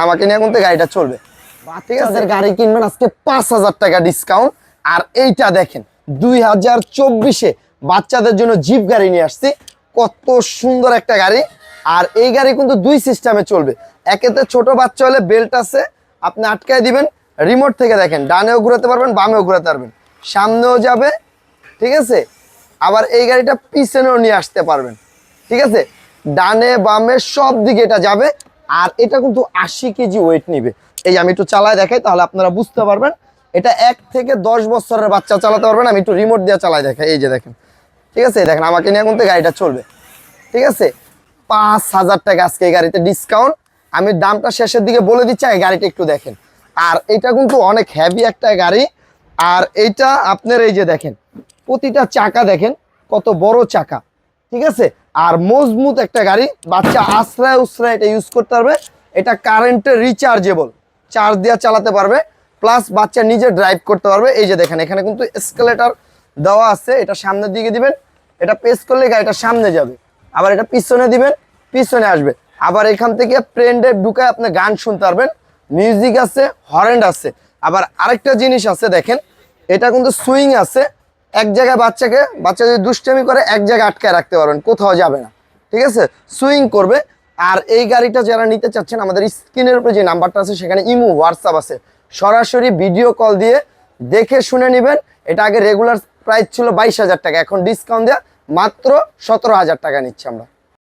আমাকে নিয়ে কিন্তু গাড়িটা চলবে। বাচ্চাদের গাড়ি কিনবেন আজকে পাঁচ হাজার টাকা ডিসকাউন্ট আর এইটা দেখেন দুই হাজার চব্বিশে বাচ্চাদের জন্য জিপ গাড়ি নিয়ে আসছি। কত সুন্দর একটা গাড়ি। আর এই গাড়ি কিন্তু দুই সিস্টেমে চলবে। একেতে ছোট বাচ্চা হলে বেল্ট আছে আপনি আটকায় দিবেন। রিমোট থেকে দেখেন ডানেও ঘুরাতে পারবেন বামেও ঘুরাতে পারবেন। সামনেও যাবে ঠিক আছে? আবার এই গাড়িটা পিছনেও নিয়ে আসতে পারবেন। ঠিক আছে? ডানে বামে সব দিকে এটা যাবে। আর এটা কিন্তু আশি কেজি ওয়েট নিবে। এই আমি একটু চালায় দেখাই, তাহলে আপনারা বুঝতে পারবেন। এটা এক থেকে দশ বছরের বাচ্চা চালাতে পারবেন, আমি একটু রিমোট দিয়ে চালায় দেখাই। এই যে দেখেন, ঠিক আছে? দেখেন, আমাকে নিয়ে কিন্তু গাড়িটা চলবে। ঠিক আছে? পাঁচ হাজার টাকা আজকে এই গাড়িতে ডিসকাউন্ট আমি দামটা শেষের দিকে বলে দিচ্ছি এই গাড়িটা একটু দেখেন। আর এটা কিন্তু অনেক হ্যাভি একটা গাড়ি। আর এইটা আপনার এই যে দেখেন, প্রতিটা চাকা দেখেন, কত বড় চাকা। ঠিক আছে? আর মজবুত একটা গাড়ি, বাচ্চা আশ্রয় উশ্রয় এটা ইউজ করতে পারবে। এটা কারেন্টে রিচার্জেবল চার্জ দিয়ে চালাতে পারবে। প্লাস বাচ্চা নিজে ড্রাইভ করতে পারবে। এই যে দেখেন, এখানে কিন্তু এসকেলেটার দেওয়া আছে। এটা সামনের দিকে দিবেন। এটা প্রেস করলে গাড়িটা সামনে যাবে। আবার এটা পিছনে দিবেন, পিছনে আসবে। আবার এখান থেকে প্রেন্ডে ঢুকে আপনি গান শুনতে পারবেন। মিউজিক আছে হরেন্ড আছে। আবার আরেকটা জিনিস আছে, দেখেন। এটা কিন্তু সুইং আছে। এক জায়গায় বাচ্চাকে, বাচ্চা যদি দুষ্টামি করে, এক জায়গায় আটকায় রাখতে পারবেন, কোথাও যাবে না। ঠিক আছে? সুইং করবে। আর এই গাড়িটা যারা নিতে চাচ্ছেন, আমাদের স্ক্রিনের উপরে যে নাম্বারটা আছে, সেখানে ইমো হোয়াটসঅ্যাপ আছে। সরাসরি ভিডিও কল দিয়ে দেখে শুনে নেবেন। এটা আগে রেগুলার প্রাইস ছিল বাইশ হাজার টাকা, এখন ডিসকাউন্ট দেওয়া মাত্র সতেরো হাজার টাকা নিচ্ছি আমরা।